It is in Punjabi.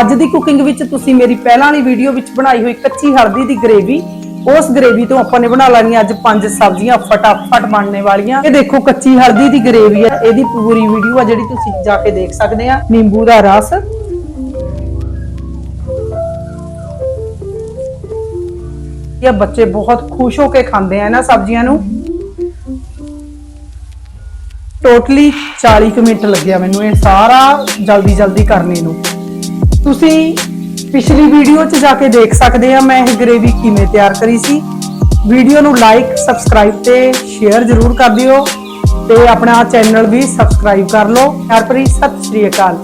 ਅੱਜ ਦੀ ਕੁਕਿੰਗ ਵਿੱਚ ਤੁਸੀਂ ਮੇਰੀ ਪਹਿਲਾਂ ਵਾਲੀ ਵੀਡੀਓ ਵਿੱਚ ਬਣਾਈ ਹੋਈ ਕੱਚੀ ਹਲਦੀ ਦੀ ਗ੍ਰੇਵੀ ਉਸ ਗ੍ਰੇਵੀ ਤੋਂ ਆਪਾਂ ਨੇ ਬਣਾ ਲੈਣੀਆਂ ਅੱਜ ਪੰਜ ਸਬਜ਼ੀਆਂ ਫਟਾਫਟ ਬਣਨੇ ਵਾਲੀਆਂ। ਇਹ ਦੇਖੋ ਕੱਚੀ ਹਲਦੀ ਦੀ ਗ੍ਰੇਵੀ ਹੈ ਇਹਦੀ ਪੂਰੀ ਵੀਡੀਓ ਆ ਜਿਹੜੀ ਤੁਸੀਂ ਜਾ ਕੇ ਦੇਖ ਸਕਦੇ ਆ। ਨਿੰਬੂ ਦਾ ਰਸ। ਇਹ ਬੱਚੇ ਬਹੁਤ ਖੁਸ਼ ਹੋ ਕੇ ਖਾਂਦੇ ਆ ਇਹਨਾਂ ਸਬਜ਼ੀਆਂ ਨੂੰ। ਟੋਟਲੀ 40 ਕੁ ਮਿੰਟ ਲੱਗਿਆ ਮੈਨੂੰ ਇਹ ਸਾਰਾ ਜਲਦੀ ਜਲਦੀ ਕਰਨੇ ਨੂੰ। ਤੁਸੀਂ ਪਿਛਲੀ ਵੀਡੀਓ 'ਚ ਜਾ ਕੇ ਦੇਖ ਸਕਦੇ ਆ, ਮੈਂ ਇਹ ਗ੍ਰੇਵੀ ਕਿਵੇਂ ਤਿਆਰ ਕਰੀ ਸੀ। ਵੀਡੀਓ ਨੂੰ ਲਾਈਕ ਸਬਸਕ੍ਰਾਈਬ ਤੇ ਸ਼ੇਅਰ ਜ਼ਰੂਰ ਕਰ ਦਿਓ ਤੇ ਆਪਣਾ ਚੈਨਲ ਵੀ ਸਬਸਕ੍ਰਾਈਬ ਕਰ ਲਓ। ਪਿਆਰ ਭਰੀ ਸਤਿ ਸ਼੍ਰੀ ਅਕਾਲ।